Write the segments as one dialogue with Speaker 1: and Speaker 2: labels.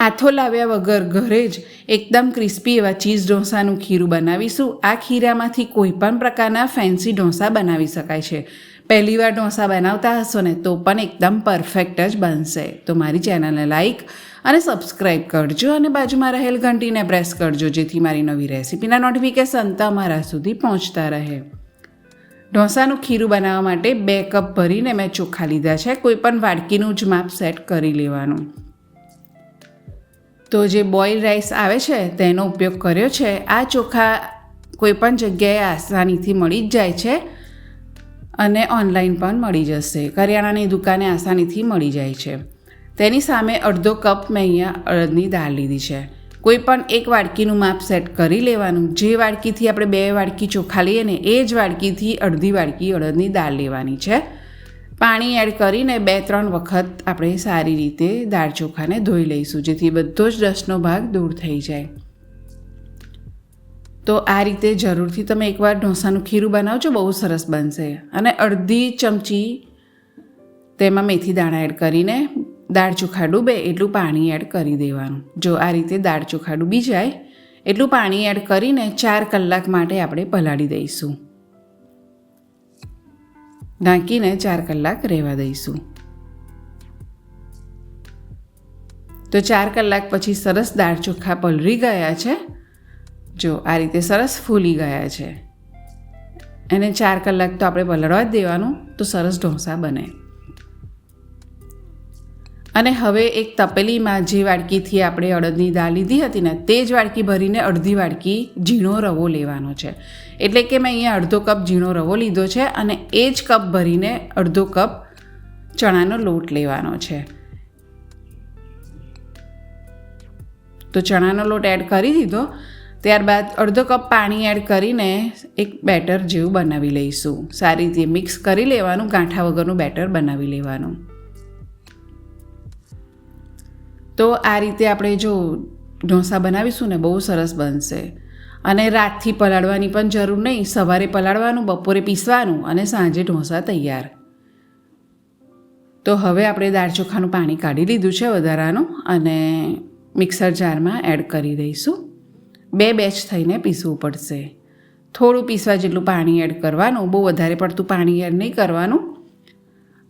Speaker 1: આથો લાવ્યા વગર ઘરે જ એકદમ ક્રિસ્પી એવા ચીઝ ઢોસાનું ખીરું બનાવીશું. આ ખીરામાંથી કોઈ પણ પ્રકારના ફેન્સી ઢોસા બનાવી શકાય છે. પહેલીવાર ઢોસા બનાવતા હશો ને તો પણ એકદમ પરફેક્ટ જ બનશે. તો મારી ચેનલને લાઈક અને સબસ્ક્રાઈબ કરજો અને બાજુમાં રહેલ ઘંટીને પ્રેસ કરજો, જેથી મારી નવી રેસિપીના નોટિફિકેશન તમારા સુધી પહોંચતા રહે. ઢોસાનું ખીરું બનાવવા માટે બે કપ ભરીને મેં ચોખા લીધા છે. કોઈ પણ વાડકીનું જ માપ સેટ કરી લેવાનું. તો જે બોઇલ રાઈસ આવે છે, તેનો ઉપયોગ કર્યો છે. આ ચોખા કોઈ પણ જગ્યાએ આસાનીથી મળી જ જાય છે અને ઓનલાઈન પણ મળી જશે. કરિયાણાની દુકાને આસાનીથી મળી જાય છે. તેની સામે અડધો કપ મેં અહીંયા અડદની દાળ લીધી છે. કોઈ પણ એક વાડકીનું માપ સેટ કરી લેવાનું. જે વાડકીથી આપણે બે વાડકી ચોખા લઈએ ને, એ જ વાડકીથી અડધી વાડકી અડદની દાળ લેવાની છે. પાણી એડ કરીને બે, ત્રણ વખત આપણે સારી રીતે દાળ ચોખાને ધોઈ લઈશું, જેથી બધો જ ડસ્ટનો ભાગ દૂર થઈ જાય. તો આ રીતે જરૂરથી તમે એકવાર ઢોસાનું ખીરું બનાવજો, બહુ સરસ બનશે. અને અડધી ચમચી તેમાં મેથી દાણા એડ કરીને દાળ ચોખા ડૂબે એટલું પાણી એડ કરી દેવાનું. જો આ રીતે દાળ ચોખા ડૂબી જાય, એટલું પાણી એડ કરીને ચાર કલાક માટે આપણે પલાળી દઈશું. ઢાંકીને ચાર કલાક રહેવા દઈશું. તો ચાર કલાક પછી સરસ દાળ ચોખા પલળી ગયા છે. જો આ રીતે સરસ ફૂલી ગયા છે. એને ચાર કલાક તો આપણે પલળવા જ દેવાનું, તો સરસ ઢોસા બને. અને હવે એક તપેલીમાં જે વાડકીથી આપણે અડદની દાળ લીધી હતી ને, તે જ વાડકી ભરીને અડધી વાડકી ઝીણો રવો લેવાનો છે. એટલે કે મેં અહીંયા અડધો કપ ઝીણો રવો લીધો છે અને એ જ કપ ભરીને અડધો કપ ચણાનો લોટ લેવાનો છે. તો ચણાનો લોટ એડ કરી દીધો. ત્યારબાદ અડધો કપ પાણી એડ કરીને એક બેટર જેવું બનાવી લઈશું. સારી રીતે મિક્સ કરી લેવાનું, ગાંઠા વગરનું બેટર બનાવી લેવાનું. તો આ રીતે આપણે જો ઢોસા બનાવીશું ને, બહુ સરસ બનશે. અને રાતથી પલાળવાની પણ જરૂર નહીં, સવારે પલાળવાનું, બપોરે પીસવાનું અને સાંજે ઢોસા તૈયાર. તો હવે આપણે દાળ ચોખાનું પાણી કાઢી લીધું છે વધારાનું અને મિક્સર જારમાં એડ કરી દઈશું. બે બેચ થઈને પીસવું પડશે. થોડું પીસવા જેટલું પાણી એડ કરવાનું, બહુ વધારે પડતું પાણી એડ નહીં કરવાનું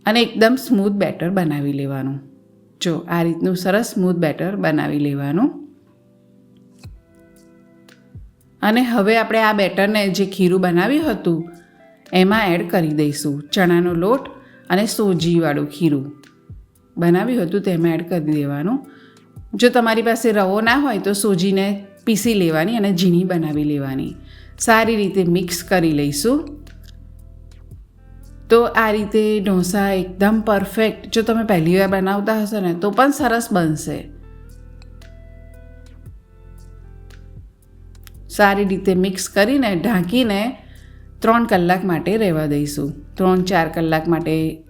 Speaker 1: અને એકદમ સ્મૂથ બેટર બનાવી લેવાનું. જો આ રીતનું સરસ સ્મૂથ બેટર બનાવી લેવાનું. અને હવે આપણે આ બેટરને જે ખીરું બનાવ્યું હતું, એમાં એડ કરી દઈશું ચણાનો લોટ અને સોજીવાળું ખીરું. બનાવ્યું હતું તેમાં એડ કરી દેવાનું. જો તમારી પાસે રવો ના હોય તો સોજીને પીસી લેવાની અને ઝીણી બનાવી લેવાની. સારી રીતે મિક્સ કરી લઈશું. તો આ રીતે ઢોસા એકદમ પરફેક્ટ જો તમે પહેલી વાર બનાવતા હશો ને, તો પણ સરસ બનશે. સારી રીતે મિક્સ કરીને, ઢાંકીને ત્રણ કલાક માટે રહેવા દઈશું. ત્રણ, ચાર કલાક માટે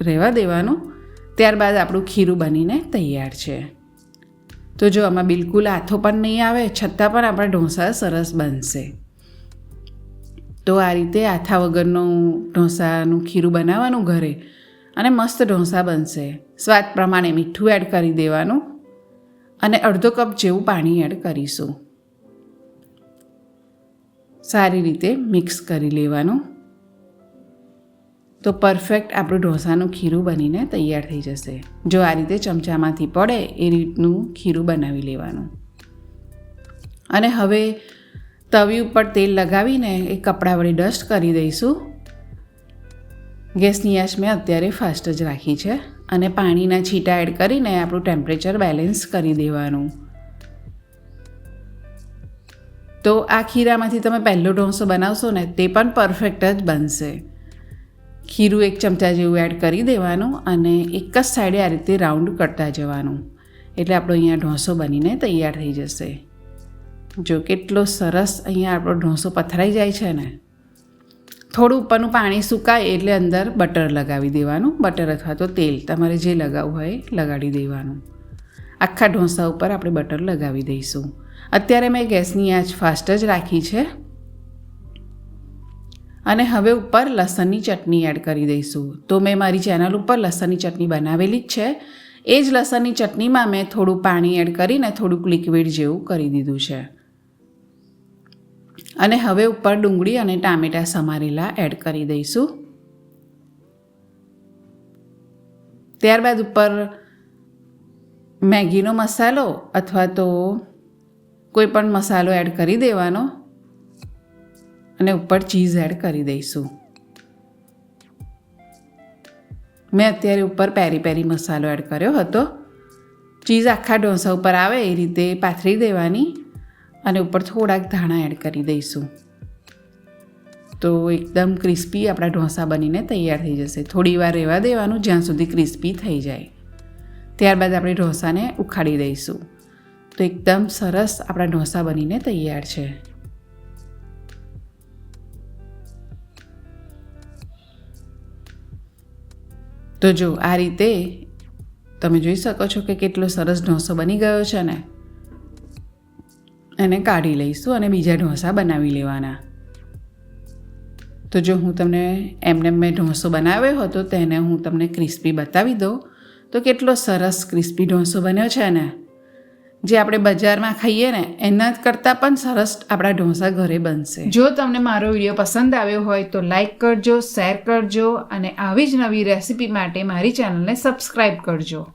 Speaker 1: રહેવા દેવાનું. ત્યારબાદ આપણું ખીરું બનીને તૈયાર છે. તો જો આમાં બિલકુલ આથો પણ નહીં આવે, છતાં પણ આપણા ઢોસા સરસ બનશે. તો આ રીતે આથા વગરનું ઢોસાનું ખીરું બનાવવાનું ઘરે અને મસ્ત ઢોસા બનશે. સ્વાદ પ્રમાણે મીઠું એડ કરી દેવાનું અને અડધો કપ જેવું પાણી એડ કરીશું. સારી રીતે મિક્સ કરી લેવાનું. તો પરફેક્ટ આપણું ઢોસાનું ખીરું બનીને તૈયાર થઈ જશે. જો આ રીતે ચમચામાંથી પડે એ રીતનું ખીરું બનાવી લેવાનું. અને હવે તવી ઉપર તેલ લગાવીને એ કપડાં વળી ડસ્ટ કરી દઈશું. ગેસની આંચ મેં અત્યારે ફાસ્ટ જ રાખી છે અને પાણીના છીટા એડ કરીને આપણું ટેમ્પરેચર બેલેન્સ કરી દેવાનું. તો આ ખીરામાંથી તમે પહેલો ઢોસો બનાવશો ને તે પણ પરફેક્ટ જ બનશે. ખીરું એક ચમચા જેવું એડ કરી દેવાનું અને એક જ સાઈડે આ રીતે રાઉન્ડ કરતા જવાનું. એટલે આપણો અહીંયા ઢોસો બનીને તૈયાર થઈ જશે. જો કેટલો સરસ અહીંયા આપણો ઢોસો પથરાઈ જાય છે ને, થોડું ઉપરનું પાણી સુકાય એટલે અંદર બટર લગાવી દેવાનું. બટર અથવા તો તેલ તમારે જે લગાવવું હોય લગાડી દેવાનું. આખા ઢોસા ઉપર આપણે બટર લગાવી દઈશું. અત્યારે મેં ગેસની આંચ ફાસ્ટ જ રાખી છે. અને હવે ઉપર લસણની ચટણી એડ કરી દઈશું. તો મેં મારી ચેનલ ઉપર લસણની ચટણી બનાવેલી જ છે. એ જ લસણની ચટણીમાં મેં થોડું પાણી એડ કરીને થોડુંક લિક્વિડ જેવું કરી દીધું છે. અને હવે ઉપર ડુંગળી અને ટામેટાં સમારેલા એડ કરી દઈશું. ત્યારબાદ ઉપર મેગીનો મસાલો અથવા તો કોઈ પણ મસાલો એડ કરી દેવાનો અને ઉપર ચીઝ એડ કરી દઈશું. મેં અત્યારે ઉપર પેરી પેરી મસાલો એડ કર્યો હતો. ચીઝ આખા ઢોસા ઉપર આવે એ રીતે પાથરી દેવાની. અને ઉપર થોડાક ધાણા એડ કરી દઈશું. તો એકદમ ક્રિસ્પી આપણા ઢોસા બનીને તૈયાર થઈ જશે. થોડી વાર રહેવા દેવાનું, જ્યાં સુધી ક્રિસ્પી થઈ જાય. ત્યારબાદ આપણે ઢોસાને ઉખાડી દઈશું. તો એકદમ સરસ આપણા ઢોસા બનીને તૈયાર છે. તો જો આ રીતે તમે જોઈ શકો છો કે કેટલો સરસ ઢોસો બની ગયો છે ને. એને કાઢી લઈશું અને બીજા ઢોસા બનાવી લેવાના. તો જો હું તમને એમને મેં ઢોસો બનાવ્યો હતો તેને હું તમને ક્રિસ્પી બતાવી દઉં. તો કેટલો સરસ ક્રિસ્પી ઢોસો બન્યો છે ને. જે આપણે બજારમાં ખાઈએ ને, એના કરતાં પણ સરસ આપણા ઢોસા ઘરે બનશે.
Speaker 2: જો તમને મારો વીડિયો પસંદ આવ્યો હોય તો લાઈક કરજો, શેર કરજો અને આવી જ નવી રેસિપી માટે મારી ચેનલને સબસ્ક્રાઈબ કરજો.